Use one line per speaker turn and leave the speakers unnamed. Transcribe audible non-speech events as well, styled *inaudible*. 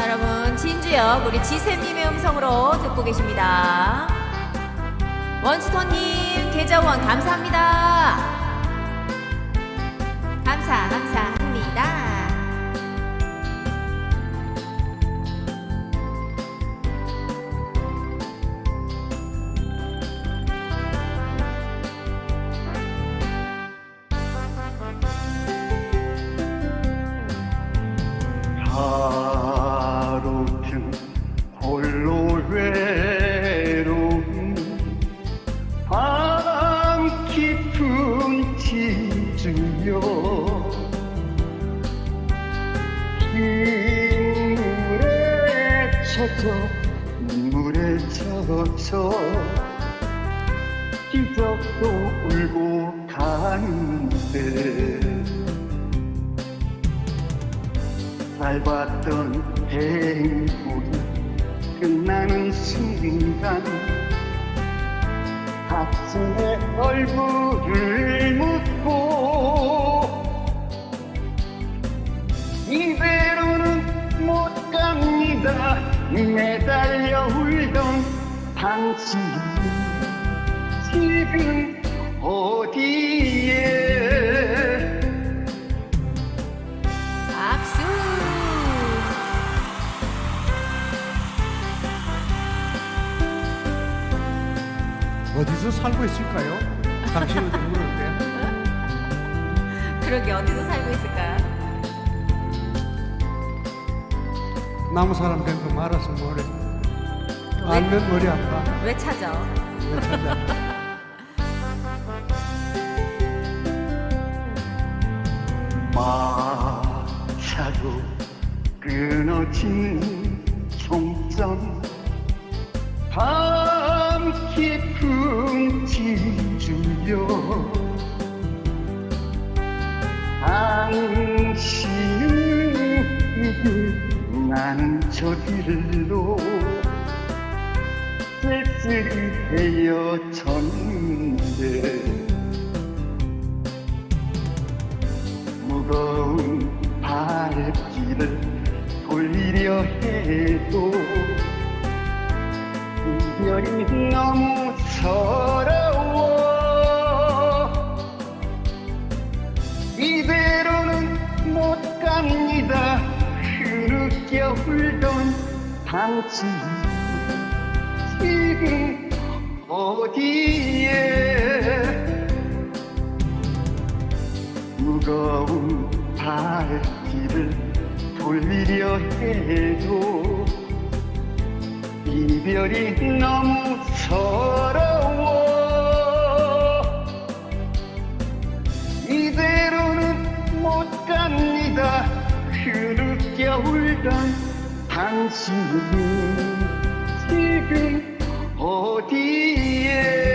자, 여러분, 진주역 우리 지샘님의 음성으로 듣고 계십니다. 원스톤님, 계좌원 감사합니다.
깊은 지주여 흰물에 젖어 눈물에 젖어. 기적도 울고 가는데 살봤던 행복이 끝나는 순간 가슴에 얼굴을 이대로는 못 갑니다 매달려 울던 당신 지금 어디에
박수!
어디서 살고 있을까요? 당신은 모르는데 *laughs*
그러게, 어디서 살고 있을까?
나무 사람 된 거 말아서 뭐래?
왜,
알면 머리 아파
왜 찾아?
왜 찾아? *laughs*
마차로 끊어진 총점 밤 깊은 지주여 나는 저 길로 쓸쓸히 헤어졌는데 무거운 발길을 돌리려 해도 이별이 너무 서러워. 이대로는 못 갑니다 흐느껴 울던 당신. 지금 어디에? 무거운 발길을 돌리려 해도 이별이 너무 서러워 울던 당신은 지금 어디에